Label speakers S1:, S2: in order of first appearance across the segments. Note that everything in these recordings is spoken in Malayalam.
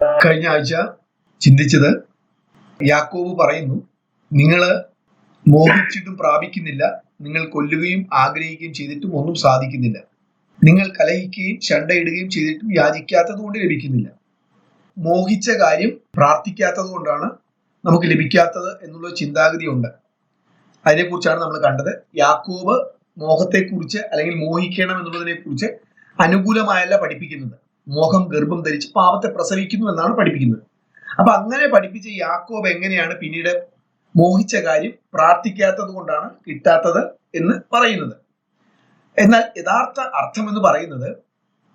S1: കഴിഞ്ഞ ആഴ്ച ചിന്തിച്ചത് യാക്കോബ് പറയുന്നു നിങ്ങൾ മോഹിച്ചിട്ടും പ്രാപിക്കുന്നില്ല നിങ്ങൾ കൊല്ലുകയും ആഗ്രഹിക്കുകയും ചെയ്തിട്ടും ഒന്നും സാധിക്കുന്നില്ല. നിങ്ങൾ കലഹിക്കുകയും ചണ്ടയിടുകയും ചെയ്തിട്ടും യാചിക്കാത്തത് കൊണ്ട് ലഭിക്കുന്നില്ല. മോഹിച്ച കാര്യം പ്രാർത്ഥിക്കാത്തത് കൊണ്ടാണ് നമുക്ക് ലഭിക്കാത്തത് എന്നുള്ള ചിന്താഗതി ഉണ്ട് അതിനെക്കുറിച്ചാണ് നമ്മൾ കണ്ടത്. യാക്കോബ് മോഹത്തെക്കുറിച്ച് അല്ലെങ്കിൽ മോഹിക്കണം എന്നുള്ളതിനെ കുറിച്ച് അനുകൂലമായല്ല പഠിപ്പിക്കുന്നത്. മോഹം ഗർഭം ധരിച്ച് പാപത്തെ പ്രസവിക്കുന്നു എന്നാണ് പഠിപ്പിക്കുന്നത്. അപ്പൊ അങ്ങനെ പഠിപ്പിച്ച യാക്കോബ് എങ്ങനെയാണ് പിന്നീട് മോഹിച്ച കാര്യം പ്രാർത്ഥിക്കാത്തത് കൊണ്ടാണ് കിട്ടാത്തത് എന്ന് പറയുന്നത്. എന്നാൽ യഥാർത്ഥ അർത്ഥം എന്ന് പറയുന്നത്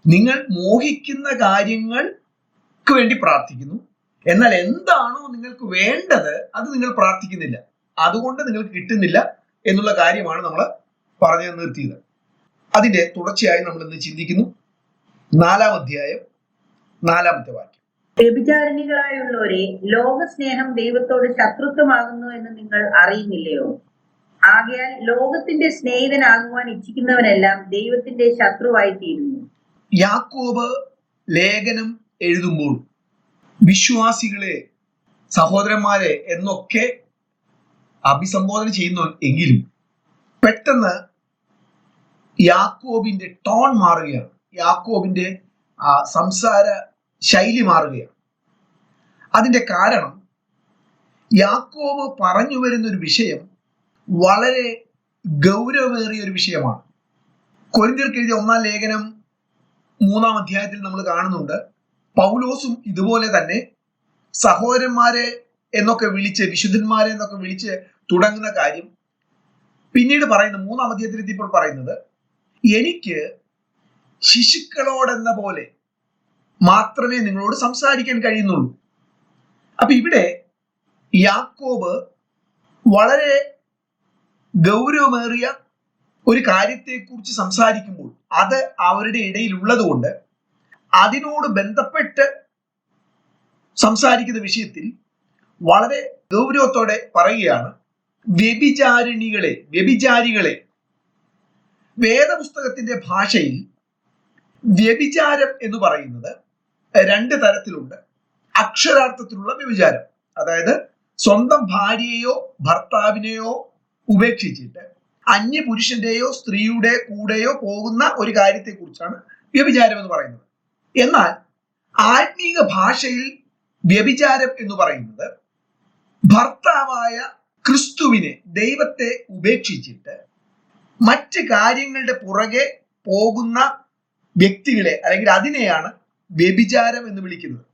S1: നിങ്ങൾ മോഹിക്കുന്ന കാര്യങ്ങൾക്ക് വേണ്ടി പ്രാർത്ഥിക്കുന്നു. എന്നാൽ എന്താണോ നിങ്ങൾക്ക് വേണ്ടത് അത് നിങ്ങൾ പ്രാർത്ഥിക്കുന്നില്ല. അതുകൊണ്ട് നിങ്ങൾക്ക് കിട്ടുന്നില്ല എന്നുള്ള കാര്യമാണ് നമ്മൾ പറഞ്ഞു നിർത്തിയത്. അതിന്റെ തുടർച്ചയായി നമ്മൾ ഇന്ന് ചിന്തിക്കുന്നു. നാലാം അധ്യായം നാലാമത്തെ വാക്യം.
S2: വ്യഭിചാരിണികളായുള്ളവരെ ലോകസ്നേഹം ദൈവത്തോട് ശത്രുത്വമാകുന്നു എന്ന് നിങ്ങൾ അറിയുന്നില്ലയോ? ആകയാൽ ലോകത്തിന്റെ സ്നേഹിതനാകുവാൻ ഇച്ഛിക്കുന്നവനെല്ലാം ദൈവത്തിന്റെ ശത്രുവായി തീരുന്നു
S1: യാക്കോബ് ലേഖനം എഴുതുമ്പോൾ വിശ്വാസികളെ സഹോദരന്മാരെ എന്നൊക്കെ അഭിസംബോധന ചെയ്യുന്നു എങ്കിലും പെട്ടെന്ന് യാക്കോബിന്റെ ടോൺ മാറുകയാണ്. യാക്കോബിന്റെ ആ, സംസാര ശൈലി മാറുകയാണ്. അതിന്റെ കാരണം യാക്കോബ് പറഞ്ഞു വരുന്ന ഒരു വിഷയം വളരെ ഗൗരവമേറിയ ഒരു വിഷയമാണ്. കൊരിന്തിർക്ക് എഴുതിയ ഒന്നാം ലേഖനം മൂന്നാം അധ്യായത്തിൽ നമ്മൾ കാണുന്നുണ്ട്. പൗലോസും ഇതുപോലെ തന്നെ സഹോദരന്മാരെ എന്നൊക്കെ വിളിച്ച് വിശുദ്ധന്മാരെ എന്നൊക്കെ വിളിച്ച് തുടങ്ങുന്ന കാര്യം പിന്നീട് പറയുന്ന. മൂന്നാം അധ്യായത്തിൽ ഇപ്പോൾ പറയുന്നത് എനിക്ക് ശിശുക്കളോടെന്ന പോലെ മാത്രമേ നിങ്ങളോട് സംസാരിക്കാൻ കഴിയുന്നുള്ളൂ. അപ്പൊ ഇവിടെ യാക്കോബ് വളരെ ഗൗരവമേറിയ ഒരു കാര്യത്തെക്കുറിച്ച് സംസാരിക്കുമ്പോൾ അത് അവരുടെ ഇടയിൽ ഉള്ളതുകൊണ്ട് അതിനോട് ബന്ധപ്പെട്ട് സംസാരിക്കുന്ന വിഷയത്തിൽ വളരെ ഗൗരവത്തോടെ പറയുകയാണ്. വ്യഭിചാരിണികളെ വ്യഭിചാരികളെ. വേദപുസ്തകത്തിന്റെ ഭാഷയിൽ വ്യഭിചാരം എന്ന് പറയുന്നത് രണ്ട് തരത്തിലുണ്ട്. അക്ഷരാർത്ഥത്തിലുള്ള വ്യഭിചാരം. അതായത് സ്വന്തം ഭാര്യയെയോ ഭർത്താവിനെയോ ഉപേക്ഷിച്ചിട്ട് അന്യ പുരുഷന്റെയോ സ്ത്രീയുടെ കൂടെയോ പോകുന്ന ഒരു കാര്യത്തെക്കുറിച്ചാണ് വ്യഭിചാരം എന്ന് പറയുന്നത്. എന്നാൽ ആത്മീക ഭാഷയിൽ വ്യഭിചാരം എന്ന് പറയുന്നത് ഭർത്താവായ ക്രിസ്തുവിനെ ദൈവത്തെ ഉപേക്ഷിച്ചിട്ട് മറ്റ് കാര്യങ്ങളുടെ പുറകെ പോകുന്ന വ്യക്തികളെ അല്ലെങ്കിൽ അതിനെയാണ് വ്യഭിചാരം എന്ന് വിളിക്കുന്നത്.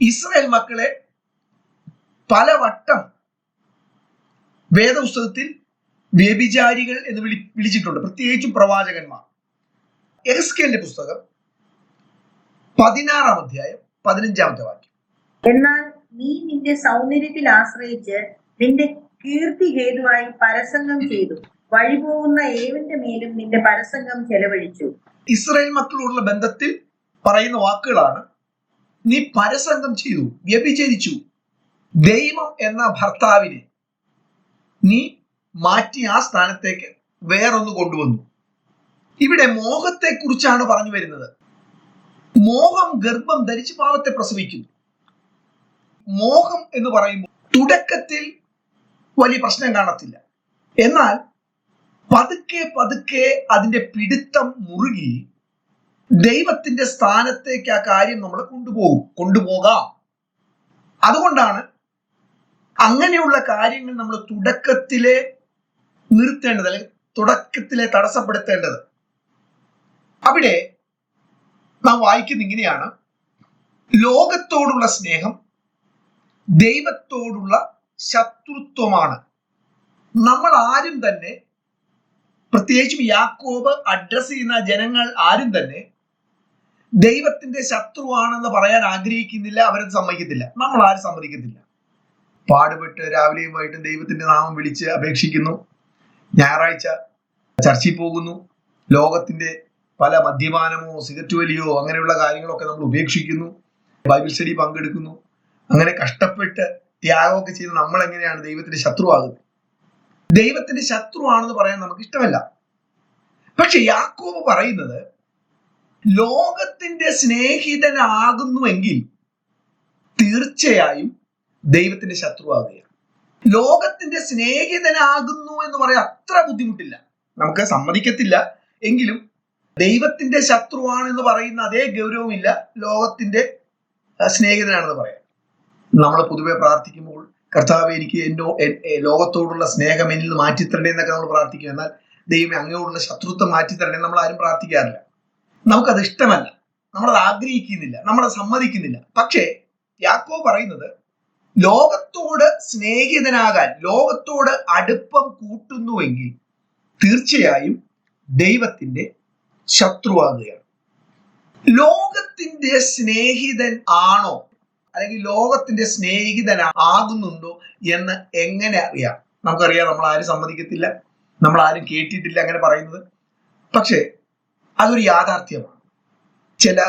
S1: ഇസ്രായേൽ മക്കളെ പലവട്ടം വേദപുസ്തകത്തിൽ വ്യഭിചാരികൾ എന്ന് വിളി വിളിച്ചിട്ടുണ്ട്. പ്രത്യേകിച്ചും പ്രവാചകന്മാർ. എസ്കേലിന്റെ പുസ്തകം പതിനാറാം അധ്യായം പതിനഞ്ചാമത്തെ വാക്യം.
S2: എന്നാൽ നീ നിന്റെ സൗന്ദര്യത്തിൽ ആശ്രയിച്ച് നിന്റെ കീർത്തി ഹേതുവായി പരസംഗം ചെയ്തു. വഴിപോകുന്ന ഏവന്റെ മേലും നിന്റെ പരസംഗം ചെലവഴിച്ചു.
S1: ഇസ്രായേൽ മക്കളോടുള്ള ബന്ധത്തിൽ പറയുന്ന വാക്കുകളാണ് നീ പരസംഗം ചെയ്തു വ്യഭിചരിച്ചു. ദൈവം എന്ന ഭർത്താവിനെ നീ മാറ്റി ആ സ്ഥാനത്തേക്ക് വേറൊന്ന് കൊണ്ടുവന്നു. ഇവിടെ മോഹത്തെ കുറിച്ചാണ് പറഞ്ഞു വരുന്നത്. മോഹം ഗർഭം ധരിച്ച് പാവത്തെ പ്രസവിക്കുന്നു. മോഹം എന്ന് പറയുമ്പോൾ തുടക്കത്തിൽ വലിയ പ്രശ്നം കാണത്തില്ല. എന്നാൽ പതുക്കെ പതുക്കെ അതിന്റെ പിടുത്തം മുറുകി ദൈവത്തിന്റെ സ്ഥാനത്തേക്ക് ആ കാര്യം നമ്മളെ കൊണ്ടുപോകും കൊണ്ടുപോകാം. അതുകൊണ്ടാണ് അങ്ങനെയുള്ള കാര്യങ്ങൾ നമ്മൾ തുടക്കത്തിലെ നിർത്തേണ്ടത് അല്ലെങ്കിൽ തുടക്കത്തിലെ തടസ്സപ്പെടുത്തേണ്ടത്. അവിടെ നാം വായിക്കുന്ന ഇങ്ങനെയാണ്. ലോകത്തോടുള്ള സ്നേഹം ദൈവത്തോടുള്ള ശത്രുത്വമാണ്. നമ്മൾ ആരും തന്നെ പ്രത്യേകിച്ചും യാക്കോബ് അഡ്രസ് ചെയ്യുന്ന ജനങ്ങൾ ആരും തന്നെ ദൈവത്തിന്റെ ശത്രുവാണെന്ന് പറയാൻ ആഗ്രഹിക്കുന്നില്ല അവരത് സമ്മതിക്കത്തില്ല. നമ്മൾ ആരും സമ്മതിക്കത്തില്ല. പാടുപെട്ട് രാവിലെയും വൈകിട്ടും ദൈവത്തിന്റെ നാമം വിളിച്ച് അപേക്ഷിക്കുന്നു. ഞായറാഴ്ച ചർച്ചിൽ പോകുന്നു. ലോകത്തിന്റെ പല മദ്യപാനമോ സിഗരറ്റ് വലിയോ അങ്ങനെയുള്ള കാര്യങ്ങളൊക്കെ നമ്മൾ ഉപേക്ഷിക്കുന്നു. ബൈബിൾ സ്റ്റഡി പങ്കെടുക്കുന്നു. അങ്ങനെ കഷ്ടപ്പെട്ട് ത്യാഗമൊക്കെ ചെയ്ത് നമ്മൾ എങ്ങനെയാണ് ദൈവത്തിന്റെ ശത്രുവാകുന്നത്? ദൈവത്തിന്റെ ശത്രുവാണെന്ന് പറയാൻ നമുക്ക് ഇഷ്ടമല്ല. പക്ഷെ യാക്കോബ് പറയുന്നത് ലോകത്തിന്റെ സ്നേഹിതനാകുന്നുവെങ്കിൽ തീർച്ചയായും ദൈവത്തിന്റെ ശത്രുവാകുകയാണ്. ലോകത്തിന്റെ സ്നേഹിതനാകുന്നു എന്ന് പറയാൻ അത്ര ബുദ്ധിമുട്ടില്ല. നമുക്ക് സമ്മതിക്കത്തില്ല. എങ്കിലും ദൈവത്തിന്റെ ശത്രുവാണെന്ന് പറയുന്ന അതേ ഗൗരവമില്ല ലോകത്തിന്റെ സ്നേഹിതനാണെന്ന് പറയാം. നമ്മൾ പൊതുവെ പ്രാർത്ഥിക്കുമ്പോൾ കർത്താവ് എനിക്ക് എന്നോ ലോകത്തോടുള്ള സ്നേഹം എന്നിൽ മാറ്റിത്തരണേ എന്നൊക്കെ നമ്മൾ പ്രാർത്ഥിക്കും. എന്നാൽ ദൈവം അങ്ങയോടുള്ള ശത്രുത്വം മാറ്റിത്തരണേ നമ്മൾ ആരും പ്രാർത്ഥിക്കാറില്ല. നമുക്കത് ഇഷ്ടമല്ല. നമ്മളത് ആഗ്രഹിക്കുന്നില്ല. നമ്മളത് സമ്മതിക്കുന്നില്ല. പക്ഷേ യാക്കോ പറയുന്നത് ലോകത്തോട് സ്നേഹിതനാകാൻ ലോകത്തോട് അടുപ്പം കൂട്ടുന്നുവെങ്കിൽ തീർച്ചയായും ദൈവത്തിന്റെ ശത്രുവാകുകയാണ്. ലോകത്തിന്റെ സ്നേഹിതൻ ആണോ? അല്ലെങ്കിൽ ലോകത്തിന്റെ സ്നേഹിതൻ ആകുന്നുണ്ടോ എന്ന് എങ്ങനെ അറിയാം? നമുക്കറിയാം നമ്മൾ ആരും സമ്മതിക്കത്തില്ല നമ്മൾ ആരും കേട്ടിട്ടില്ല അങ്ങനെ പറയുന്നത്. പക്ഷേ അതൊരു യാഥാർത്ഥ്യമാണ്. ചില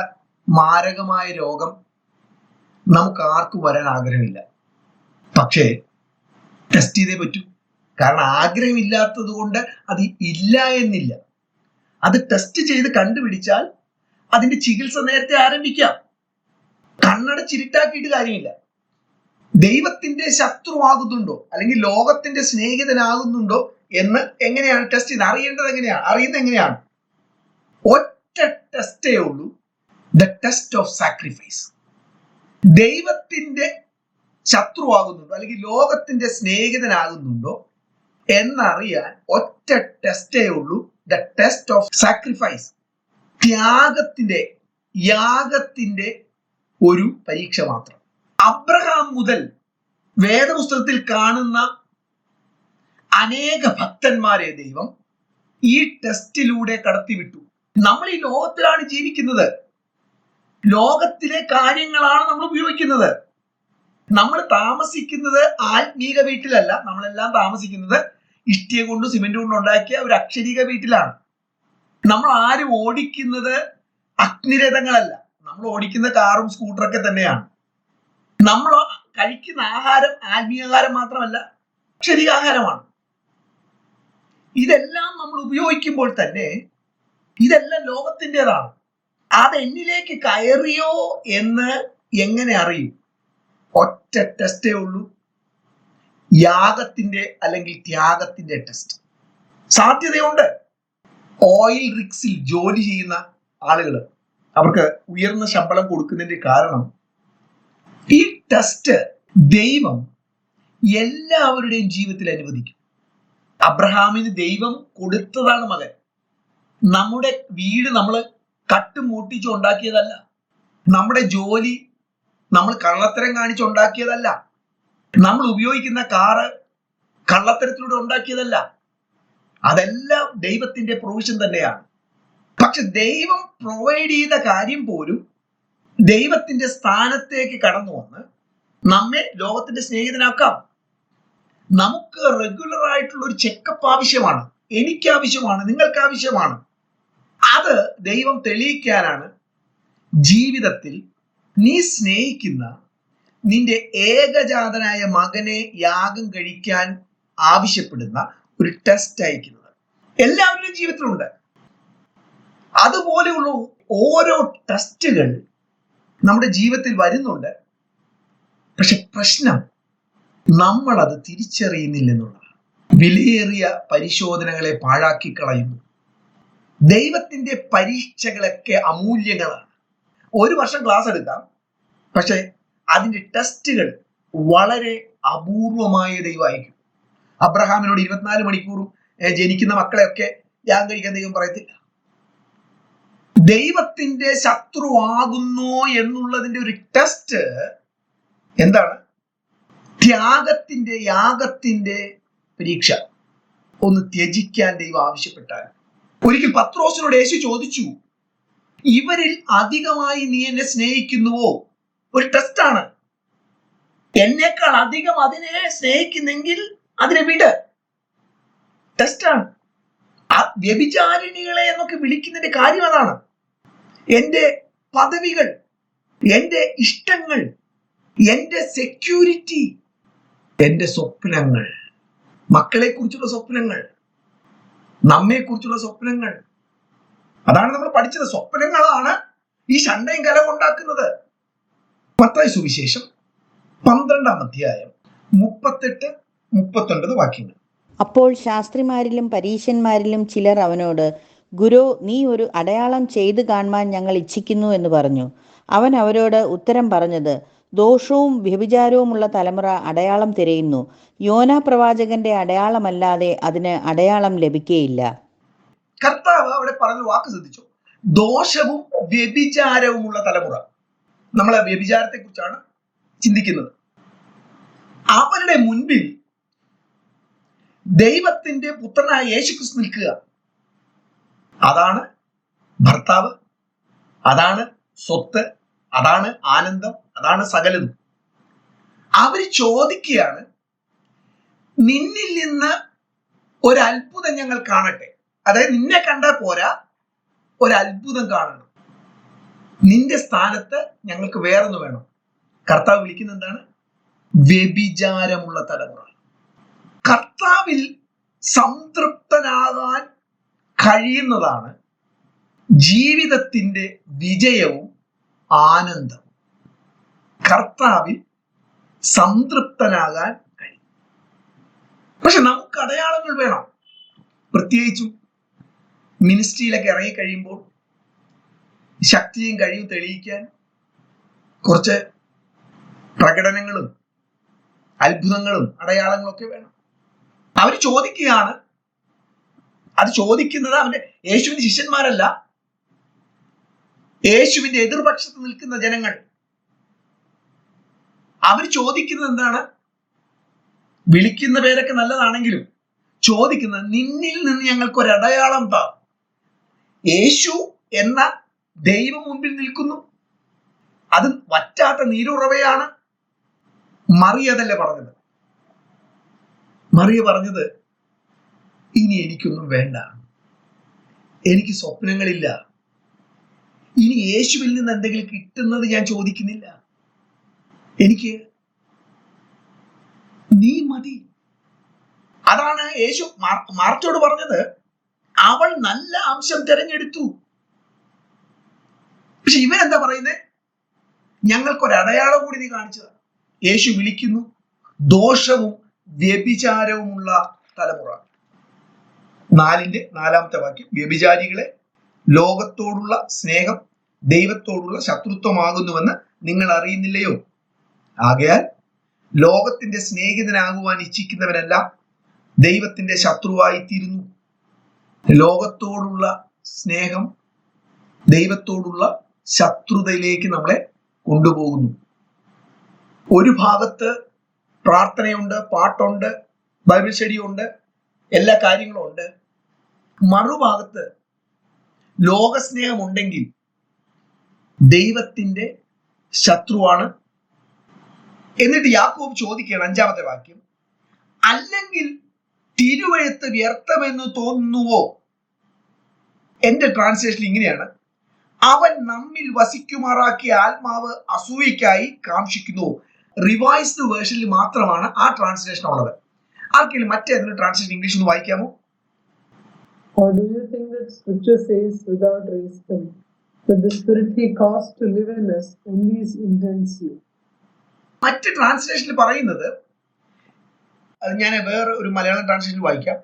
S1: മാരകമായ രോഗം നമുക്ക് ആർക്കും വരാൻ ആഗ്രഹമില്ല. പക്ഷേ ടെസ്റ്റ് ചെയ്തേ പറ്റൂ. കാരണം ആഗ്രഹമില്ലാത്തത് കൊണ്ട് അത് ഇല്ല എന്നില്ല. അത് ടെസ്റ്റ് ചെയ്ത് കണ്ടുപിടിച്ചാൽ അതിന്റെ ചികിത്സ നേരത്തെ ആരംഭിക്കാം. കണ്ണടച്ചിരുട്ടാക്കിയിട്ട് കാര്യമില്ല. ദൈവത്തിന്റെ ശത്രുവാകുന്നുണ്ടോ? അല്ലെങ്കിൽ ലോകത്തിന്റെ സ്നേഹിതനാകുന്നുണ്ടോ എന്ന് എങ്ങനെയാണ് ടെസ്റ്റ് ചെയ്ത് അറിയേണ്ടത് എങ്ങനെയാണ്? അറിയുന്നത് എങ്ങനെയാണ്? ഒറ്റ ടെസ്റ്റേ ഉള്ളൂ. ദ ടെസ്റ്റ് ഓഫ് സാക്രിഫൈസ് ദൈവത്തിന്റെ ശത്രുവാകുന്നുണ്ടോ? അല്ലെങ്കിൽ ലോകത്തിന്റെ സ്നേഹിതനാകുന്നുണ്ടോ? എന്നറിയാൻ ഒറ്റ ടെസ്റ്റേ ഉള്ളൂ. ദ ടെസ്റ്റ് ഓഫ് സാക്രിഫൈസ് ത്യാഗത്തിന്റെ യാഗത്തിന്റെ ഒരു പരീക്ഷ മാത്രം. അബ്രഹാം മുതൽ വേദപുസ്തകത്തിൽ കാണുന്ന അനേക ഭക്തന്മാരെ ദൈവം ഈ ടെസ്റ്റിലൂടെ കടത്തിവിട്ടു. നമ്മൾ ഈ ലോകത്തിലാണ് ജീവിക്കുന്നത്. ലോകത്തിലെ കാര്യങ്ങളാണ് നമ്മൾ ഉപയോഗിക്കുന്നത്. നമ്മൾ താമസിക്കുന്നത് ആത്മീക വീട്ടിലല്ല. നമ്മളെല്ലാം താമസിക്കുന്നത് ഇഷ്ടിക കൊണ്ട് സിമെന്റ് കൊണ്ട് ഉണ്ടാക്കിയ ഒരു അക്ഷരീക വീട്ടിലാണ്. നമ്മൾ ആരും ഓടിക്കുന്നത് അഗ്നിരഥങ്ങളല്ല. നമ്മൾ ഓടിക്കുന്ന കാറും സ്കൂട്ടറൊക്കെ തന്നെയാണ്. നമ്മൾ കഴിക്കുന്ന ആഹാരം ആത്മീയാഹാരം മാത്രമല്ല ശരീരാഹാരമാണ് ഇതെല്ലാം നമ്മൾ ഉപയോഗിക്കുമ്പോൾ തന്നെ ഇതെല്ലാം ലോകത്തിന്റെതാണ്. അത് എന്നിലേക്ക് കയറിയോ എന്ന് എങ്ങനെ അറിയും? ഒറ്റ ടെസ്റ്റേ ഉള്ളൂ. യാഗത്തിന്റെ അല്ലെങ്കിൽ ത്യാഗത്തിന്റെ ടെസ്റ്റ് സാധ്യതയുണ്ട്. ഓയിൽ റിക്സിൽ ജോലി ചെയ്യുന്ന ആളുകൾ അവർക്ക് ഉയർന്ന ശമ്പളം കൊടുക്കുന്നതിന്റെ കാരണം ഈ ടെസ്റ്റ് ദൈവം എല്ലാവരുടെയും ജീവിതത്തിൽ അനുവദിക്കും. അബ്രഹാമിന് ദൈവം കൊടുത്തതാണ് മകൻ. നമ്മുടെ വീട് നമ്മൾ കട്ടുമൂട്ടിച്ച് ഉണ്ടാക്കിയതല്ല. നമ്മുടെ ജോലി നമ്മൾ കള്ളത്തരം കാണിച്ച് ഉണ്ടാക്കിയതല്ല. നമ്മൾ ഉപയോഗിക്കുന്ന കാറ് കള്ളത്തരത്തിലൂടെ ഉണ്ടാക്കിയതല്ല. അതെല്ലാം ദൈവത്തിന്റെ പ്രൊവിഷൻ തന്നെയാണ്. പക്ഷെ ദൈവം പ്രൊവൈഡ് ചെയ്ത കാര്യം പോലും ദൈവത്തിന്റെ സ്ഥാനത്തേക്ക് കടന്നു വന്ന് നമ്മെ ലോകത്തിന്റെ സ്നേഹിതനാക്കാം. നമുക്ക് റെഗുലർ ആയിട്ടുള്ള ഒരു ചെക്കപ്പ് ആവശ്യമാണ്. എനിക്ക് ആവശ്യമാണ് നിങ്ങൾക്ക് ആവശ്യമാണ് അത് ദൈവം തെളിയിക്കാനാണ് ജീവിതത്തിൽ നീ സ്നേഹിക്കുന്ന നിന്റെ ഏകജാതനായ മകനെ യാഗം കഴിക്കാൻ ആവശ്യപ്പെടുന്ന ഒരു ടെസ്റ്റ് അയക്കുന്നത്. എല്ലാവരുടെയും ജീവിതത്തിലുണ്ട്. അതുപോലെയുള്ള ഓരോ ടെസ്റ്റുകൾ നമ്മുടെ ജീവിതത്തിൽ വരുന്നുണ്ട്. പക്ഷെ പ്രശ്നം നമ്മൾ അത് തിരിച്ചറിയുന്നില്ലെന്നുള്ളതാണ്. വിലയേറിയ പരിശോധനകളെ പാഴാക്കി കളയുന്നു. ദൈവത്തിന്റെ പരീക്ഷകളൊക്കെ അമൂല്യങ്ങളാണ്. ഒരു വർഷം ക്ലാസ് എടുക്കാം. പക്ഷെ അതിന്റെ ടെസ്റ്റുകൾ വളരെ അപൂർവമായ ദൈവമായിരിക്കും. അബ്രഹാമിനോട് ഇരുപത്തിനാല് മണിക്കൂറും ജനിക്കുന്ന മക്കളെയൊക്കെ യാഗം കഴിക്കാൻ ദൈവം പറയത്തില്ല. ദൈവത്തിന്റെ ശത്രുവാകുന്നു എന്നുള്ളതിന്റെ ഒരു ടെസ്റ്റ് എന്താണ്? ത്യാഗത്തിന്റെ യാഗത്തിന്റെ പരീക്ഷ. ഒന്ന് ത്യജിക്കാൻ ദൈവം ആവശ്യപ്പെട്ടാൽ. ഒരിക്കൽ പത്രോസിനോട് യേശു ചോദിച്ചു ഇവരിൽ അധികമായി നീ എന്നെ സ്നേഹിക്കുന്നുവോ? ഒരു ടെസ്റ്റാണ് എന്നേക്കാൾ അധികം അതിനെ സ്നേഹിക്കുന്നെങ്കിൽ അതിനെ വിട്. ടെസ്റ്റാണ് ആ വ്യഭിചാരിണികളെ എന്നൊക്കെ വിളിക്കുന്നതിന്റെ കാര്യം അതാണ്. എന്റെ പദവികൾ എന്റെ ഇഷ്ടങ്ങൾ എന്റെ സെക്യൂരിറ്റി എന്റെ സ്വപ്നങ്ങൾ മക്കളെ കുറിച്ചുള്ള സ്വപ്നങ്ങൾ നമ്മെ കുറിച്ചുള്ള സ്വപ്നങ്ങൾ. അതാണ് നമ്മൾ പഠിച്ചത്. സ്വപ്നങ്ങളാണ് ഈ ശണ്ടയും കലം ഉണ്ടാക്കുന്നത്. പത്തായ സുവിശേഷം പന്ത്രണ്ടാം അധ്യായം മുപ്പത്തെട്ട് മുപ്പത്തൊൻപത് വാക്യങ്ങൾ.
S3: അപ്പോൾ ശാസ്ത്രിമാരിലും പരീശന്മാരിലും ചിലർ അവനോട് ഗുരു നീ ഒരു അടയാളം ചെയ്തു കാണുവാൻ ഞങ്ങൾ ഇച്ഛിക്കുന്നു എന്ന് പറഞ്ഞു. അവൻ അവരോട് ഉത്തരം പറഞ്ഞത് ദോഷവും വ്യഭിചാരവുമുള്ള തലമുറ അടയാളം തിരയുന്നു. യോന പ്രവാചകന്റെ അടയാളമല്ലാതെ അതിന് അടയാളം ലഭിക്കുകയില്ല
S1: കർത്താവ് അവിടെ പറഞ്ഞ വാക്ക് ശ്രദ്ധിച്ചു. ദോഷവും വ്യഭിചാരവുമുള്ള തലമുറ. നമ്മൾ വ്യഭിചാരത്തെ കുറിച്ചാണ് ചിന്തിക്കുന്നത്. അവരുടെ മുൻപിൽ ദൈവത്തിന്റെ പുത്രനായ യേശുക്രിസ്തു നിൽക്കുക. അതാണ് ഭർത്താവ് അതാണ് സ്വത്ത് അതാണ് ആനന്ദം അതാണ് സകലതും. അവർ ചോദിക്കുകയാണ് നിന്നിൽ നിന്ന് ഒരു അത്ഭുതം ഞങ്ങൾ കാണട്ടെ. അതായത് നിന്നെ കണ്ടാൽ പോരാ ഒരു അത്ഭുതം കാണണം. നിന്റെ സ്ഥാനത്ത് ഞങ്ങൾക്ക് വേറൊന്ന് വേണം. കർത്താവ് വിളിക്കുന്ന എന്താണ്? വ്യഭിചാരമുള്ള തലമുറ. കർത്താവിൽ സംതൃപ്തനാകാൻ കഴിയുന്നതാണ് ജീവിതത്തിന്റെ വിജയവും ആനന്ദവും. കർത്താവിൽ സംതൃപ്തനാകാൻ കഴിയും. പക്ഷെ നമുക്ക് അടയാളങ്ങൾ വേണം. പ്രത്യേകിച്ചും മിനിസ്ട്രിയിലൊക്കെ ഇറങ്ങി കഴിയുമ്പോൾ ശക്തിയും കഴിവും തെളിയിക്കാൻ കുറച്ച് പ്രകടനങ്ങളും അത്ഭുതങ്ങളും അടയാളങ്ങളൊക്കെ വേണം. അവർ ചോദിക്കുകയാണ്. അത് ചോദിക്കുന്നത് അവന്റെ യേശുവിന്റെ ശിഷ്യന്മാരല്ല. യേശുവിന്റെ എതിർപക്ഷത്ത് നിൽക്കുന്ന ജനങ്ങൾ. അവർ ചോദിക്കുന്നത് എന്താണ്? വിളിക്കുന്ന പേരൊക്കെ നല്ലതാണെങ്കിലും ചോദിക്കുന്നത് നിന്നിൽ നിന്ന് ഞങ്ങൾക്ക് ഒരു അടയാളം താ. യേശു എന്ന ദൈവം മുൻപിൽ നിൽക്കുന്നു. അത് വറ്റാത്ത നീരുറവയാണ് മറിയതല്ലേ പറഞ്ഞത്? മറിയ പറഞ്ഞത് ഇനി എനിക്കൊന്നും വേണ്ട. എനിക്ക് സ്വപ്നങ്ങളില്ല. ഇനി യേശുവിൽ നിന്ന് എന്തെങ്കിലും കിട്ടുന്നത് ഞാൻ ചോദിക്കുന്നില്ല. എനിക്ക് നീ മതി. അതാണ് യേശു മാർച്ചോട് പറഞ്ഞത്. അവൾ നല്ല അംശം തിരഞ്ഞെടുത്തു. പക്ഷെ ഇവരെന്താ പറയുന്നത് ഞങ്ങൾക്കൊരടയാളം കൂടി നീ കാണിച്ചത്. യേശു വിളിക്കുന്നു ദോഷവും വ്യഭിചാരവുമുള്ള തലമുറ. നാലിന്റെ നാലാമത്തെ വാക്യം. വ്യഭിചാരികളെ ലോകത്തോടുള്ള സ്നേഹം ദൈവത്തോടുള്ള ശത്രുത്വമാകുന്നുവെന്ന് നിങ്ങൾ അറിയുന്നില്ലയോ? ആകയാൽ ലോകത്തിന്റെ സ്നേഹിതനാകുവാൻ ഇച്ഛിക്കുന്നവരെല്ലാം ദൈവത്തിന്റെ ശത്രുവായിത്തീരുന്നു. ലോകത്തോടുള്ള സ്നേഹം ദൈവത്തോടുള്ള ശത്രുതയിലേക്ക് നമ്മളെ കൊണ്ടുപോകുന്നു. ഒരു ഭാഗത്ത് പ്രാർത്ഥനയുണ്ട് പാട്ടുണ്ട് ബൈബിൾ സ്റ്റഡി ഉണ്ട് എല്ലാ കാര്യങ്ങളും ഉണ്ട്. മറുഭാഗത്ത് ലോകസ്നേഹമുണ്ടെങ്കിൽ ദൈവത്തിന്റെ ശത്രുവാണ് എന്നിട്ട് യാക്കോബ് ചോദിക്കുകയാണ് അഞ്ചാമത്തെ വാക്യം. അല്ലെങ്കിൽ തിരുവഴുത്ത് വ്യർത്ഥമെന്ന് തോന്നുന്നുവോ? എന്റെ ട്രാൻസ്ലേഷൻ ഇങ്ങനെയാണ്. അവൻ നമ്മിൽ വസിക്കുമാറാക്കിയ ആത്മാവ് അസൂയക്കായി കാക്ഷിക്കുന്നു. റിവൈസ്ഡ് വേർഷനിൽ മാത്രമാണ് ആ ട്രാൻസ്ലേഷൻ ഉള്ളത്. ആർക്കെങ്കിലും മറ്റേതെങ്കിലും ട്രാൻസ്ലേഷൻ ഇംഗ്ലീഷ് ഒന്ന് വായിക്കാമോ?
S4: Or do you think that scripture says without wisdom that the spirit he caused to live in us envies intensely?
S1: മറ്റ് ട്രാൻസ്ലേഷനിൽ പറയുന്നത് ഞാൻ വേറെ ഒരു മലയാളം ട്രാൻസ്ലേഷൻ വായിക്കാം.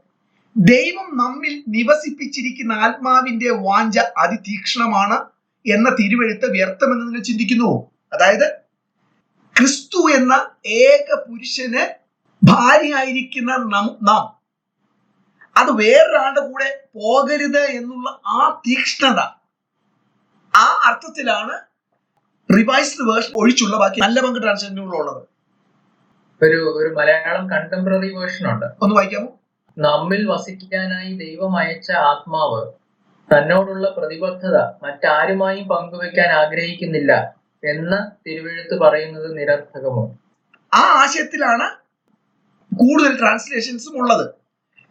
S1: ദൈവം നമ്മിൽ നിവസിപ്പിച്ചിരിക്കുന്ന ആത്മാവിന്റെ വാഞ്ച അതിതീക്ഷണമാണ് എന്ന തിരുവെഴുത്ത് വ്യർത്ഥമെന്ന് നിങ്ങൾ ചിന്തിക്കുന്നു. അതായത് ക്രിസ്തു എന്ന ഏക പുരുഷന് ഭാര്യയായിരിക്കുന്ന നം- അത് വേറൊരാളുടെ കൂടെ പോകരുത് എന്നുള്ള ആ തീക്ഷ്ണത. ആ അർത്ഥത്തിലാണ് റിവൈസ്ഡ് വേർഷൻ ഒഴിച്ചുള്ള ബാക്കി നല്ല പങ്ക് ട്രാൻസ്ജെൻഡറുകളുള്ളത്
S5: ഒരു ഒരു മലയാളം കണ്ടംപററി വേർഷൻ ഉണ്ട്.
S1: ഒന്ന് വായിക്കാമോ?
S5: നമ്മിൽ വസിക്കാനായി ദൈവം അയച്ച ആത്മാവ് തന്നോടുള്ള പ്രതിബദ്ധത മറ്റാരുമായും പങ്കുവെക്കാൻ ആഗ്രഹിക്കുന്നില്ല. എന്ന് തിരുവെഴുത്ത് പറയുന്നത് നിരർത്ഥകമോ?
S1: ആ ആശയത്തിലാണ് കൂടുതൽ ട്രാൻസ്ലേഷൻസും ഉള്ളത്.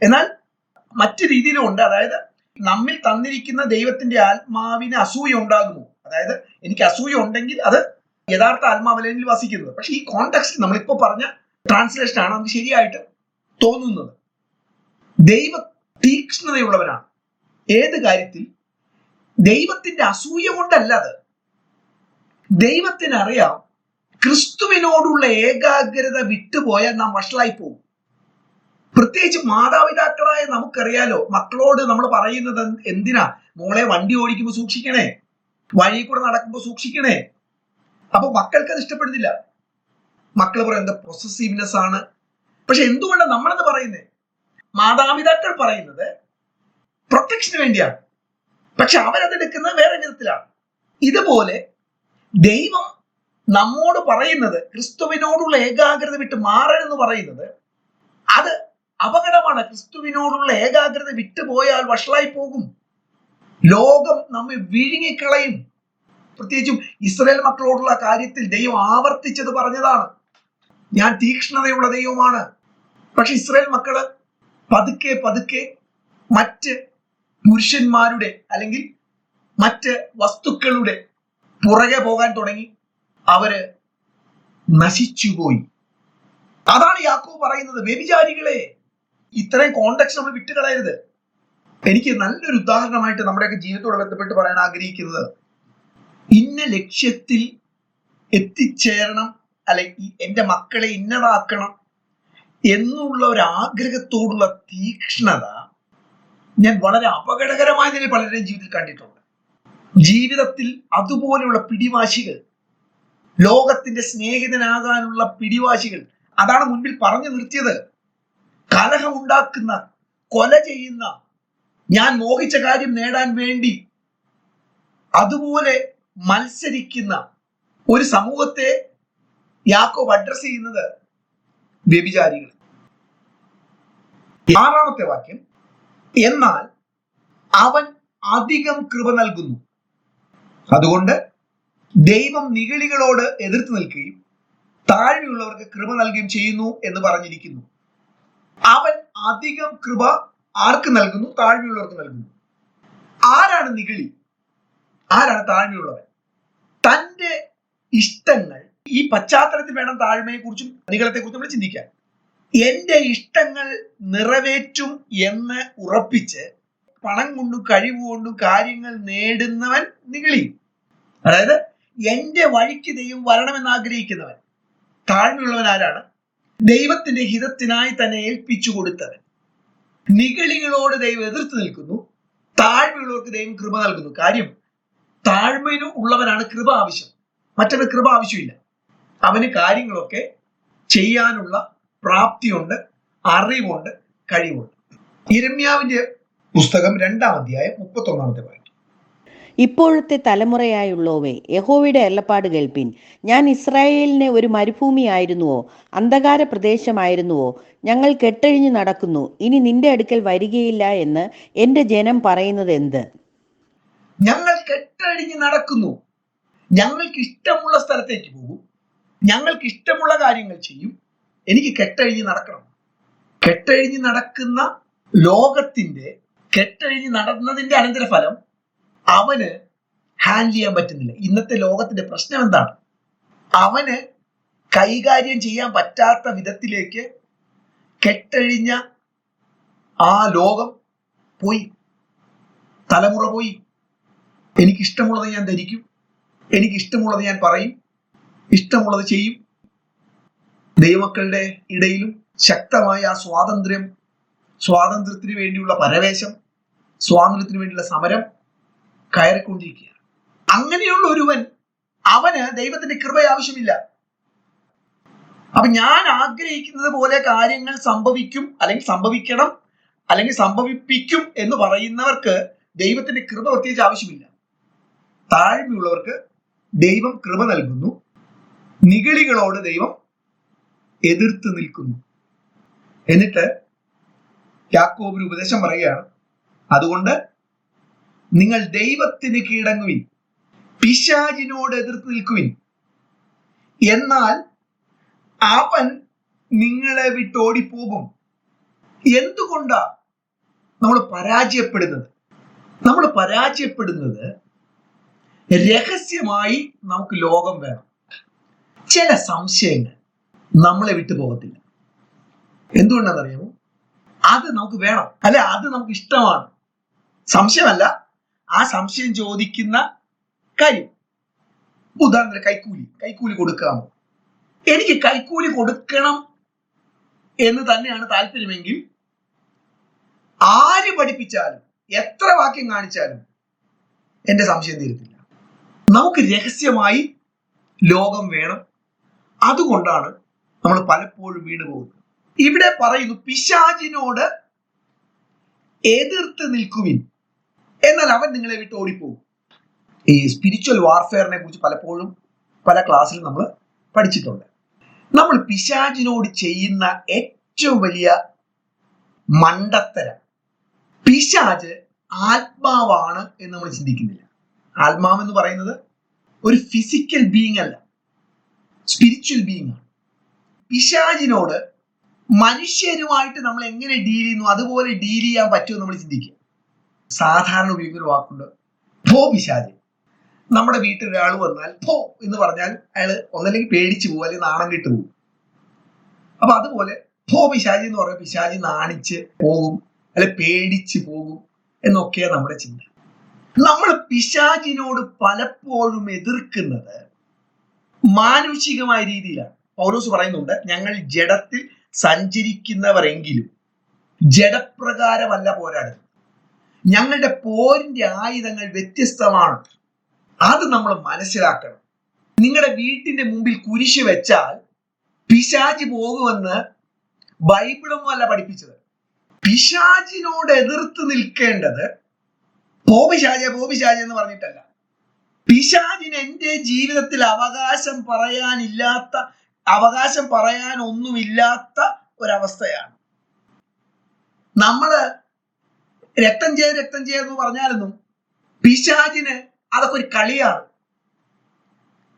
S1: എന്നാൽ മറ്റു രീതിയിലും ഉണ്ട്. അതായത് നമ്മിൽ തന്നിരിക്കുന്ന ദൈവത്തിന്റെ ആത്മാവിന് അസൂയ ഉണ്ടാകുന്നു. അതായത് എനിക്ക് അസൂയ ഉണ്ടെങ്കിൽ അത് യഥാർത്ഥ ആത്മാവലയിൽ വസിക്കുന്നത്. പക്ഷെ ഈ കോണ്ടെക്സ്റ്റ് നമ്മളിപ്പോ പറഞ്ഞ ട്രാൻസ്ലേഷൻ ആണ് നമുക്ക് ശരിയായിട്ട് തോന്നുന്നത്. ദൈവ തീക്ഷ്ണതയുള്ളവനാണ് ഏത് കാര്യത്തിൽ? ദൈവത്തിന്റെ അസൂയ കൊണ്ടല്ല അത്. ദൈവത്തിന് അറിയാം ക്രിസ്തുവിനോടുള്ള ഏകാഗ്രത വിട്ടുപോയാൽ നാം വഷളായി പോകും പ്രത്യേകിച്ച് മാതാപിതാക്കളായ നമുക്കറിയാലോ മക്കളോട് നമ്മൾ പറയുന്നത് എന്തിനാ? മോളെ വണ്ടി ഓടിക്കുമ്പോൾ സൂക്ഷിക്കണേ വഴി കൂടെ നടക്കുമ്പോൾ സൂക്ഷിക്കണേ. അപ്പൊ മക്കൾക്ക് അത് ഇഷ്ടപ്പെടുന്നില്ല മക്കൾ എന്താ പൊസസീവ്നെസ് ആണ്? പക്ഷെ എന്തുകൊണ്ടാണ് നമ്മളെന്ന് പറയുന്നത് മാതാപിതാക്കൾ പറയുന്നത് പ്രൊട്ടക്ഷന് വേണ്ടിയാണ്. പക്ഷെ അവരതെടുക്കുന്നത് വേറെ വിധത്തിലാണ്. ഇതുപോലെ ദൈവം നമ്മോട് പറയുന്നത് ക്രിസ്തുവിനോടുള്ള ഏകാഗ്രത വിട്ട് മാറരുതെന്ന് പറയുന്നത് അത് അപകടമാണ്. ക്രിസ്തുവിനോടുള്ള ഏകാഗ്രത വിട്ടുപോയാൽ വഷളായി പോകും. ലോകം നമ്മെ വിഴുങ്ങിക്കളയും. പ്രത്യേകിച്ചും ഇസ്രയേൽ മക്കളോടുള്ള കാര്യത്തിൽ ദൈവം ആവർത്തിച്ചത് പറഞ്ഞതാണ്. ഞാൻ തീക്ഷ്ണതയുള്ള ദൈവമാണ്. പക്ഷെ ഇസ്രയേൽ മക്കൾ പതുക്കെ പതുക്കെ മറ്റ് പുരുഷന്മാരുടെ അല്ലെങ്കിൽ മറ്റ് വസ്തുക്കളുടെ പുറകെ പോകാൻ തുടങ്ങി. അവർ നശിച്ചുപോയി അതാണ് യാക്കോ പറയുന്നത്. വ്യഭിചാരികളെ ഇത്രയും കോണ്ടക്സ്റ്റ് നമ്മൾ വിട്ടുകളയരുത് എനിക്ക് നല്ലൊരു ഉദാഹരണമായിട്ട് നമ്മുടെയൊക്കെ ജീവിതത്തോട് ബന്ധപ്പെട്ട് പറയാൻ ആഗ്രഹിക്കുന്നത് ഇന്ന ലക്ഷ്യത്തിൽ എത്തിച്ചേരണം അല്ലെ എന്റെ മക്കളെ ഇന്നതാക്കണം എന്നുള്ള ഒരു ആഗ്രഹത്തോടുള്ള തീക്ഷ്ണത ഞാൻ വളരെ അപകടകരമായ നിലയിൽ പലരുടെയും ജീവിതത്തിൽ കണ്ടിട്ടുണ്ട്. ജീവിതത്തിൽ അതുപോലെയുള്ള പിടിവാശികൾ ലോകത്തിന്റെ സ്നേഹിതനാകാനുള്ള പിടിവാശികൾ അതാണ് മുൻപിൽ പറഞ്ഞു നിർത്തിയത്. കലഹമുണ്ടാക്കുന്ന കൊല ചെയ്യുന്ന ഞാൻ മോഹിച്ച കാര്യം നേടാൻ വേണ്ടി അതുപോലെ മത്സരിക്കുന്ന ഒരു സമൂഹത്തെ യാക്കോബ് അഡ്രസ് ചെയ്യുന്നത് വ്യഭിചാരികൾ. ആറാമത്തെ വാക്യം എന്നാൽ അവൻ അധികം കൃപ നൽകുന്നു. അതുകൊണ്ട് ദൈവം നിഗളികളോട് എതിർത്ത് നിൽക്കുകയും താഴ്മയുള്ളവർക്ക് കൃപ നൽകുകയും ചെയ്യുന്നു എന്ന് പറഞ്ഞിരിക്കുന്നു. അവൻ അധികം കൃപ ആർക്ക് നൽകുന്നു? താഴ്മയുള്ളവർക്ക് നൽകുന്നു. ആരാണ് നിഗളി? ആരാണ് താഴ്മയുള്ളവൻ? തന്റെ ഇഷ്ടങ്ങൾ ഈ പശ്ചാത്തലത്തിൽ വേണം താഴ്മയെ കുറിച്ചും നികളത്തെ കുറിച്ചും നമ്മൾ ചിന്തിക്കാൻ. എന്റെ ഇഷ്ടങ്ങൾ നിറവേറ്റും എന്ന് ഉറപ്പിച്ച് പണം കൊണ്ടും കഴിവ് കൊണ്ടും കാര്യങ്ങൾ നേടുന്നവൻ നിഗളി അതായത് എന്റെ വഴിക്ക് ദൈവം വരണമെന്ന് ആഗ്രഹിക്കുന്നവൻ. താഴ്മയുള്ളവൻ ആരാണ്? ദൈവത്തിന്റെ ഹിതത്തിനായി തന്നെ ഏൽപ്പിച്ചു കൊടുത്തവൻ. നികളികളോട് ദൈവം എതിർത്ത് നിൽക്കുന്നു. താഴ്മയുള്ളവർക്ക് ദൈവം കൃപ നൽകുന്നു. കാര്യം താഴ്മയിലും ഉള്ളവനാണ് കൃപ ആവശ്യം. മറ്റവന് കൃപ ആവശ്യമില്ല. അവന് കാര്യങ്ങളൊക്കെ ചെയ്യാനുള്ള പ്രാപ്തിയുണ്ട് അറിവുണ്ട് കഴിവുണ്ട്. ഇരമ്യാവിന്റെ പുസ്തകം രണ്ടാം അധ്യായം മുപ്പത്തൊന്നാമത്തെ വാക്യം.
S3: ഇപ്പോഴത്തെ തലമുറയായുള്ളവേ യഹോവയുടെ എല്ലപ്പാട് കേൾപ്പിൻ. ഞാൻ ഇസ്രായേലിനെ ഒരു മരുഭൂമിയായിരുന്നുവോ? അന്ധകാര പ്രദേശമായിരുന്നുവോ? ഞങ്ങൾ കെട്ടഴിഞ്ഞു നടക്കുന്നു. ഇനി നിന്റെ അടുക്കൽ വരികയില്ല എന്ന് എന്റെ ജനം പറയുന്നത് എന്ത്?
S1: ഞങ്ങൾ കെട്ടഴിഞ്ഞ് നടക്കുന്നു. ഞങ്ങൾക്ക് ഇഷ്ടമുള്ള സ്ഥലത്തേക്ക് പോകും. ഞങ്ങൾക്ക് ഇഷ്ടമുള്ള കാര്യങ്ങൾ ചെയ്യും. എനിക്ക് കെട്ടഴിഞ്ഞ് നടക്കണം. കെട്ടഴിഞ്ഞ് നടക്കുന്ന ലോകത്തിന്റെ കെട്ടഴിഞ്ഞ് നടന്നതിന്റെ അനന്തരഫലം അവന് ഹാൻഡിൽ ചെയ്യാൻ പറ്റുന്നില്ല. ഇന്നത്തെ ലോകത്തിന്റെ പ്രശ്നം എന്താണ്? അവന് കൈകാര്യം ചെയ്യാൻ പറ്റാത്ത വിധത്തിലേക്ക് കെട്ടഴിഞ്ഞ ആ ലോകം പോയി. തലമുറ പോയി. എനിക്കിഷ്ടമുള്ളത് ഞാൻ ധരിക്കും. എനിക്കിഷ്ടമുള്ളത് ഞാൻ പറയും. ഇഷ്ടമുള്ളത് ചെയ്യും. ദൈവക്കളുടെ ഇടയിലും ശക്തമായ ആ സ്വാതന്ത്ര്യം സ്വാതന്ത്ര്യത്തിന് വേണ്ടിയുള്ള പരവേശം സ്വാതന്ത്ര്യത്തിന് വേണ്ടിയുള്ള സമരം കയറിക്കൊണ്ടിരിക്കുകയാണ്. അങ്ങനെയുള്ള ഒരുവൻ അവന് ദൈവത്തിന്റെ കൃപ ആവശ്യമില്ല. അപ്പൊ ഞാൻ ആഗ്രഹിക്കുന്നത് പോലെ കാര്യങ്ങൾ സംഭവിക്കും അല്ലെങ്കിൽ സംഭവിക്കണം അല്ലെങ്കിൽ സംഭവിപ്പിക്കും എന്ന് പറയുന്നവർക്ക് ദൈവത്തിന്റെ കൃപ പ്രത്യേകിച്ച് ആവശ്യമില്ല. താഴ്മയുള്ളവർക്ക് ദൈവം കൃപ നൽകുന്നു. നിഗളികളോട് ദൈവം എതിർത്ത് നിൽക്കുന്നു. എന്നിട്ട് യാക്കോബിന് ഉപദേശം പറയുകയാണ് അതുകൊണ്ട് നിങ്ങൾ ദൈവത്തിന് കീഴടങ്ങുവിൻ. പിശാചിനോട് എതിർത്ത് നിൽക്കുവിൻ. എന്നാൽ അവൻ നിങ്ങളെ വിട്ടോടിപ്പോകും എന്തുകൊണ്ടാ നമ്മൾ പരാജയപ്പെടുന്നത്? നമ്മൾ പരാജയപ്പെടുന്നത് രഹസ്യമായി നമുക്ക് ലോകം വേണം. ചില സംശയങ്ങൾ നമ്മളെ വിട്ടു പോകത്തില്ല. എന്തുകൊണ്ടാണെന്നറിയാമോ? അത് നമുക്ക് വേണം. അല്ലെ? അത് നമുക്ക് ഇഷ്ടമാണ്. സംശയമല്ല. ആ സംശയം ചോദിക്കുന്ന കാര്യം ഉദാഹരണത്തിന് കൈക്കൂലി. കൈക്കൂലി കൊടുക്കാമോ എനിക്ക് കൈക്കൂലി കൊടുക്കണം എന്ന് തന്നെയാണ് താല്പര്യമെങ്കിൽ ആര് പഠിപ്പിച്ചാലും എത്ര വാക്യം കാണിച്ചാലും എന്റെ സംശയം തീരത്തില്ല. നമുക്ക് രഹസ്യമായി ലോകം വേണം. അതുകൊണ്ടാണ് നമ്മൾ പലപ്പോഴും വീണു പോകുന്നത്. ഇവിടെ പറയുന്നു പിശാചിനോട് എതിർത്ത് നിൽക്കുവിൻ. എന്നാൽ അവൻ നിങ്ങളെ വിട്ട് ഓടിപ്പോകും. ഈ സ്പിരിച്വൽ വാർഫെയറിനെ കുറിച്ച് പലപ്പോഴും പല ക്ലാസ്സിലും നമ്മൾ പഠിച്ചിട്ടുണ്ട്. നമ്മൾ പിശാചിനോട് ചെയ്യുന്ന ഏറ്റവും വലിയ മണ്ടത്തരം. പിശാജ് ആത്മാവാണ് എന്ന് നമ്മൾ ചിന്തിക്കുന്നില്ല. ആത്മാവ് എന്ന് പറയുന്നത് ഒരു ഫിസിക്കൽ ബീങ് അല്ല. സ്പിരിച്വൽ ബീങ് ആണ്. പിശാജിനോട് മനുഷ്യരുമായിട്ട് നമ്മൾ എങ്ങനെ ഡീൽ ചെയ്യുന്നു? അതുപോലെ ഡീൽ ചെയ്യാൻ പറ്റുമോ നമ്മൾ ചിന്തിക്കുക. സാധാരണ ഉപയോഗിക്കുന്ന ഒരു വാക്കുണ്ട്. ഭോ പിശാജ് നമ്മുടെ വീട്ടിൽ ഒരാൾ വന്നാൽ ഭോ എന്ന് പറഞ്ഞാൽ അയാൾ ഒന്നല്ലെങ്കിൽ പേടിച്ചു പോകും അല്ലെങ്കിൽ നാണം കിട്ടു പോകും അപ്പൊ അതുപോലെ ഭോ പിശാജി എന്ന് പറഞ്ഞാൽ പിശാജി നാണിച്ച് പോകും അല്ലെ പേടിച്ചു പോകും എന്നൊക്കെയാണ് നമ്മുടെ ചിന്ത. നമ്മൾ പിശാചിനോട് പലപ്പോഴും എതിർക്കുന്നത് മാനുഷികമായ രീതിയിലാണ്. പൗലോസ് പറയുന്നുണ്ട് ഞങ്ങൾ ജഡത്തിൽ സഞ്ചരിക്കുന്നവരെങ്കിലും ജഡപ്രകാരമല്ല പോരാടുന്നത്. ഞങ്ങളുടെ പോരിന്റെ ആയുധങ്ങൾ വ്യത്യസ്തമാണ്. അത് നമ്മൾ മനസ്സിലാക്കണം. നിങ്ങളുടെ വീട്ടിന്റെ മുമ്പിൽ കുരിശ് വെച്ചാൽ പിശാചി പോകുമെന്ന് ബൈബിളും അല്ല പഠിപ്പിച്ചത്. പിശാജിനോട് എതിർത്ത് നിൽക്കേണ്ടത് പോപിശാജ പോപിശാജ എന്ന് പറഞ്ഞിട്ടല്ല. പിശാചിന് എന്റെ ജീവിതത്തിൽ അവകാശം പറയാനില്ലാത്ത അവകാശം പറയാനൊന്നുമില്ലാത്ത ഒരവസ്ഥയാണ്. നമ്മൾ രക്തം ചെയ്ത് രക്തം ചെയ്യ എന്ന് പറഞ്ഞാലൊന്നും പിശാചിന് അതൊക്കെ ഒരു കളിയാണ്.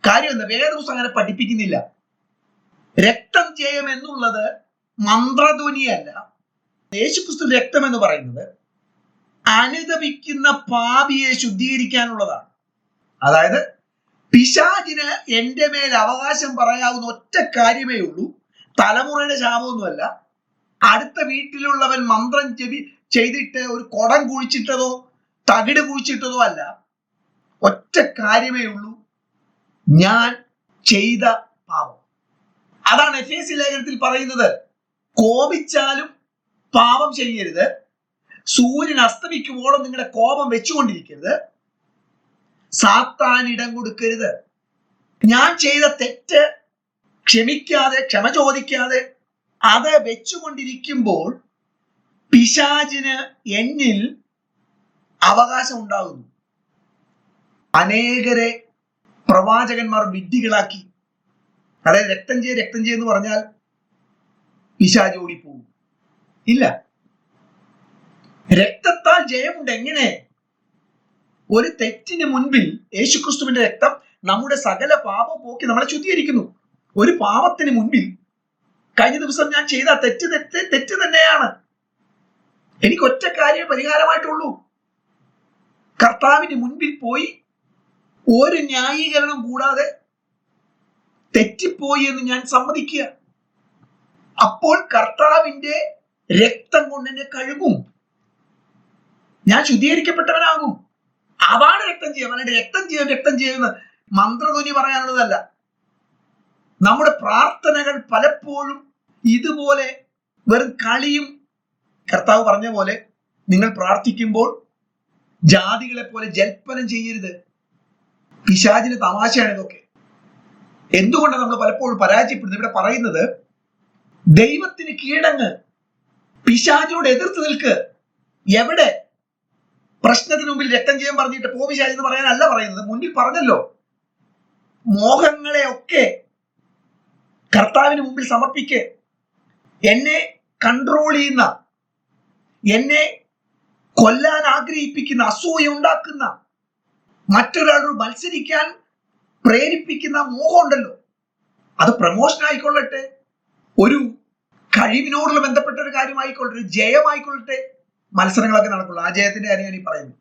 S1: കാര്യം എന്താ വേദപുസ്തകം അങ്ങനെ പഠിപ്പിക്കുന്നില്ല. രക്തം ചെയ്യം എന്നുള്ളത് മന്ത്രധ്വനിയല്ല. യേശുക്രിസ്തു രക്തം എന്ന് പറയുന്നത് അനുദപിക്കുന്ന പാപിയെ ശുദ്ധീകരിക്കാനുള്ളതാണ്. അതായത് പിശാചിന് എന്റെ മേൽ അവകാശം പറയാവുന്ന ഒറ്റ കാര്യമേ ഉള്ളൂ. തലമുറയുടെ ശാപമൊന്നുമല്ല. അടുത്ത വീട്ടിലുള്ളവൻ മന്ത്രം ചെവി ചെയ്തിട്ട് ഒരു കുടം കുഴിച്ചിട്ടതോ തകിട് കുഴിച്ചിട്ടതോ അല്ല. ഒറ്റ കാര്യമേ ഉള്ളൂ. ഞാൻ ചെയ്ത പാപം. അതാണ് എഫ് എസ് ലേഖനത്തിൽ പറയുന്നത്. കോപിച്ചാലും പാപം ചെയ്യരുത്. സൂര്യൻ അസ്തമിക്കുമ്പോഴും നിങ്ങളുടെ കോപം വെച്ചുകൊണ്ടിരിക്കരുത്. സാത്താൻ ഇടം കൊടുക്കരുത്. ഞാൻ ചെയ്ത തെറ്റ് ക്ഷമിക്കാതെ ക്ഷമ ചോദിക്കാതെ അത് വെച്ചുകൊണ്ടിരിക്കുമ്പോൾ പിശാചിന് എന്നിൽ അവകാശം ഉണ്ടാകുന്നു അനേകരെ പ്രവാചകന്മാർ വിഡ്ഢികളാക്കി. അതായത് രക്തം ചെയ്യ രക്തം ചെയ്യെന്ന് പറഞ്ഞാൽ പിശാജ് ഓടിപ്പോകും. ഇല്ല. രക്തത്താൽ ജയമുണ്ട് എങ്ങനെ? ഒരു തെറ്റിന് മുൻപിൽ യേശുക്രിസ്തുവിന്റെ രക്തം നമ്മുടെ സകല പാപം പോക്കി നമ്മളെ ശുദ്ധീകരിക്കുന്നു. ഒരു പാപത്തിന് മുൻപിൽ കഴിഞ്ഞ ദിവസം ഞാൻ ചെയ്ത തെറ്റ് തെറ്റ് തെറ്റ് തന്നെയാണ്. എനിക്ക് ഒറ്റ കാര്യം പരിഹാരമായിട്ടുള്ളൂ. കർത്താവിന് മുൻപിൽ പോയി ഒരു ന്യായീകരണം കൂടാതെ തെറ്റിപ്പോയി എന്ന് ഞാൻ സമ്മതിക്കുക. അപ്പോൾ കർത്താവിന്റെ രക്തം കൊണ്ട് എന്നെ കഴുകും. ഞാൻ ശുദ്ധീകരിക്കപ്പെട്ടവനാകും. അതാണ് രക്തം ചെയ്യുക. അല്ലാണ്ട് രക്തം ചെയ്യാൻ രക്തം ചെയ്യുന്ന മന്ത്രധ്വനി പറയാനുള്ളതല്ല. നമ്മുടെ പ്രാർത്ഥനകൾ പലപ്പോഴും ഇതുപോലെ വെറും കളിയും കർത്താവ് പറഞ്ഞ പോലെ നിങ്ങൾ പ്രാർത്ഥിക്കുമ്പോൾ ജാതികളെ പോലെ ജൽപ്പനം ചെയ്യരുത്. പിശാചിന് തമാശയാണ് ഇതൊക്കെ. എന്തുകൊണ്ടാണ് നമ്മൾ പലപ്പോഴും പരാജയപ്പെടുന്നത്? ഇവിടെ പറയുന്നത് ദൈവത്തിന് കീഴടങ്ങ്. പിശാചിനോട് എതിർത്ത് നിൽക്ക്. എവിടെ? പ്രശ്നത്തിന് മുമ്പിൽ രക്തം ചെയ്യാൻ പറഞ്ഞിട്ട് പോ പിശാജ് എന്ന് പറയാനല്ല പറയുന്നത്. മുന്നിൽ പറഞ്ഞല്ലോ. മോഹങ്ങളെ ഒക്കെ കർത്താവിന് മുമ്പിൽ സമർപ്പിക്ക്. എന്നെ കൺട്രോൾ ചെയ്യുന്ന എന്നെ കൊല്ലാൻ ആഗ്രഹിപ്പിക്കുന്ന അസൂയ ഉണ്ടാക്കുന്ന മറ്റൊരാളോട് മത്സരിക്കാൻ പ്രേരിപ്പിക്കുന്ന മോഹമുണ്ടല്ലോ. അത് പ്രമോഷൻ ആയിക്കൊള്ളട്ടെ. ഒരു കഴിവിനോടുള്ള ബന്ധപ്പെട്ട ഒരു കാര്യമായിക്കൊള്ളട്ടെ. ഒരു ജയമായിക്കൊള്ളട്ടെ. മത്സരങ്ങളൊക്കെ നടക്കുള്ളൂ. ആ ജയത്തിന്റെ കാര്യം ഞാൻ ഈ പറയുന്നു.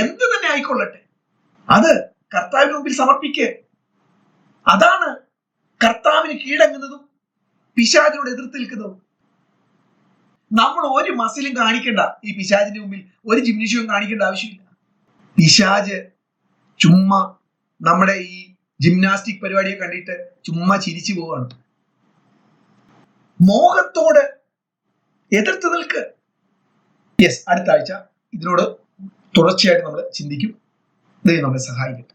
S1: എന്ത് തന്നെ ആയിക്കൊള്ളട്ടെ. അത് കർത്താവിന് മുമ്പിൽ സമർപ്പിക്കുക അതാണ് കർത്താവിന് കീഴടങ്ങുന്നതും പിശാചിനോട് എതിർത്ത് നിൽക്കുന്നതും. നമ്മൾ ഒരു മസിലും കാണിക്കണ്ട. ഈ പിശാജിന്റെ മുമ്പിൽ ഒരു ജിംനിഷ്യവും കാണിക്കേണ്ട ആവശ്യമില്ല. പിശാജ് ചുമ്മാ നമ്മുടെ ഈ ജിംനാസ്റ്റിക് പരിപാടിയെ കണ്ടിട്ട് ചുമ്മാ ചിരിച്ചു പോവാണ്. മോഹത്തോട് എതിർത്ത് നിൽക്ക്. യെസ് അടുത്ത ആഴ്ച ഇതിനോട് തുടർച്ചയായിട്ട് നമ്മൾ ചിന്തിക്കും. ദൈവം നമ്മളെ സഹായിക്കട്ടെ.